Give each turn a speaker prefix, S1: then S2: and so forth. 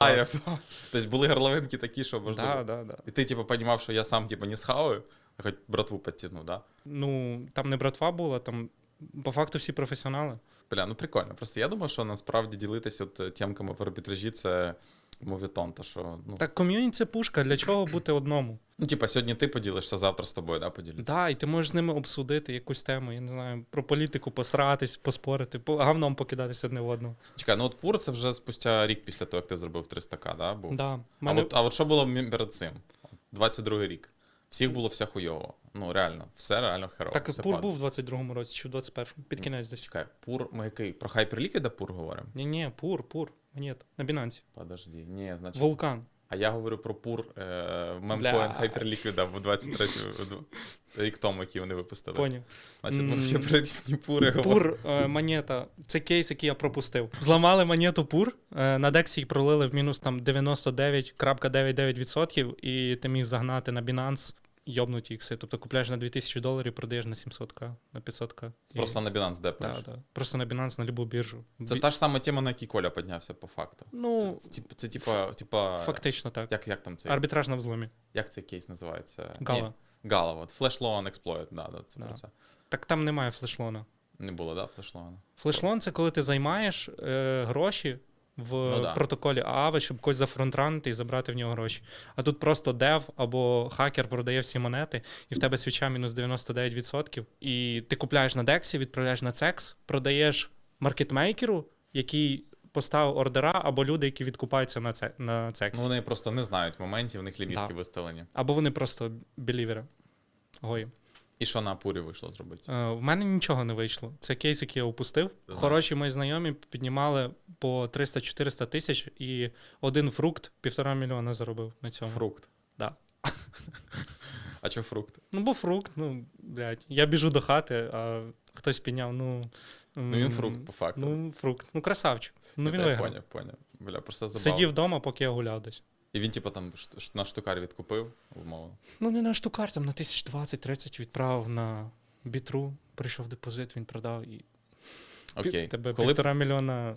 S1: А, я... Тобто були горловинки такі, що можливо.
S2: Да, да, да.
S1: І ти, типу, розумів, що я сам типу, не схаваю, а хоч братву підтягну, да?
S2: Ну, там не братва була, там по факту всі професіонали.
S1: Бля, ну прикольно. Просто я думав, що насправді ділитися от е, темками в арбітражі це мовітон, то що, ну,
S2: Так ком'юніті це пушка, для чого бути одному?
S1: Ну, типа, сьогодні ти поділишся, завтра з тобою, да, поділюся.
S2: Да, і ти можеш з ними обсудити якусь тему, я не знаю, про політику посратись, поспорити, по гавном покидатись одне в одного.
S1: Чекай, ну от пур це вже спустя рік після того, як ти зробив 300к, да? Був?
S2: Да.
S1: А, от, а от що було перед цим? 22 рік. Всіх було все хуйово. Ну, реально, все реально херово.
S2: Так
S1: все
S2: пур
S1: падає.
S2: був в 22-му році чи в 21-му, під кінець десь.
S1: Чекай, пур, ми який? Про Hyperliquid пур говоримо?
S2: Ні, ні, пур, пур. Ні, на Binance.
S1: Подожди, ні, значить.
S2: Вулкан.
S1: А я говорю про пур е, мемкоін Hyperliquid в 23 рік тому, який вони випустили.
S2: Поняв.
S1: Значить, ми ще про різні пури говоримо.
S2: Пур е, монета. Це кейс, який я пропустив. Зламали монету пур. Е, на Дексі пролили в мінус там 99,99%, і ти міг загнати на Binance йобнуті ікси. Тобто купляєш на 2000 доларів, продаєш на 700к, на 500к. І-
S1: Просто на Binance депаєш.
S2: да, да. Просто на Binance, на любу біржу.
S1: Це
S2: Бі-
S1: та ж сама тема, на якій Коля піднявся по факту.
S2: Ну,
S1: це, це, типа- це типа, типа
S2: фактично так.
S1: як, як там цей,
S2: Арбітраж на взломі.
S1: як цей кейс називається?
S2: Гала.
S1: Ні, Гала, от. Loan Exploit, да, да, це
S2: Да.
S1: про це.
S2: Так там немає флешлона.
S1: Не було, да, Loan?
S2: Флешлон це коли ти займаєш е, гроші в
S1: Ну да.
S2: протоколі ААВ, щоб когось зафронтранити і забрати в нього гроші. А тут просто дев або хакер продає всі монети, і в тебе свіча мінус 99%, і ти купляєш на Дексі, відправляєш на CEX, продаєш маркетмейкеру, який поставив ордера, або люди, які відкупаються на, це, на CEX.
S1: Ну, вони просто не знають моментів, в них лімітки
S2: Да.
S1: виставлені.
S2: Або вони просто білівери. Гої.
S1: І що на пурі вийшло зробити?
S2: Е, В мене нічого не вийшло. Це кейс, який я опустив.
S1: Знаю.
S2: Хороші мої знайомі піднімали по 300-400 тисяч, і один фрукт півтора мільйона заробив на цьому.
S1: Фрукт.
S2: Да.
S1: А що фрукт?
S2: Ну, бо фрукт, ну, блядь, я біжу до хати, а хтось підняв, ну.
S1: Ну він фрукт, по факту.
S2: Ну, фрукт. Ну, красавчик. Ну, він виграв.
S1: поняв, поняв. Бля, просто забавно.
S2: Сидів вдома, поки я гуляв десь.
S1: І він, типу, там ш- на штукар відкупив, умовно.
S2: Ну, не на штукар, там на 1020-30 відправив на бітру, прийшов депозит, він продав і
S1: Окей.
S2: тебе
S1: Коли,
S2: півтора мільйона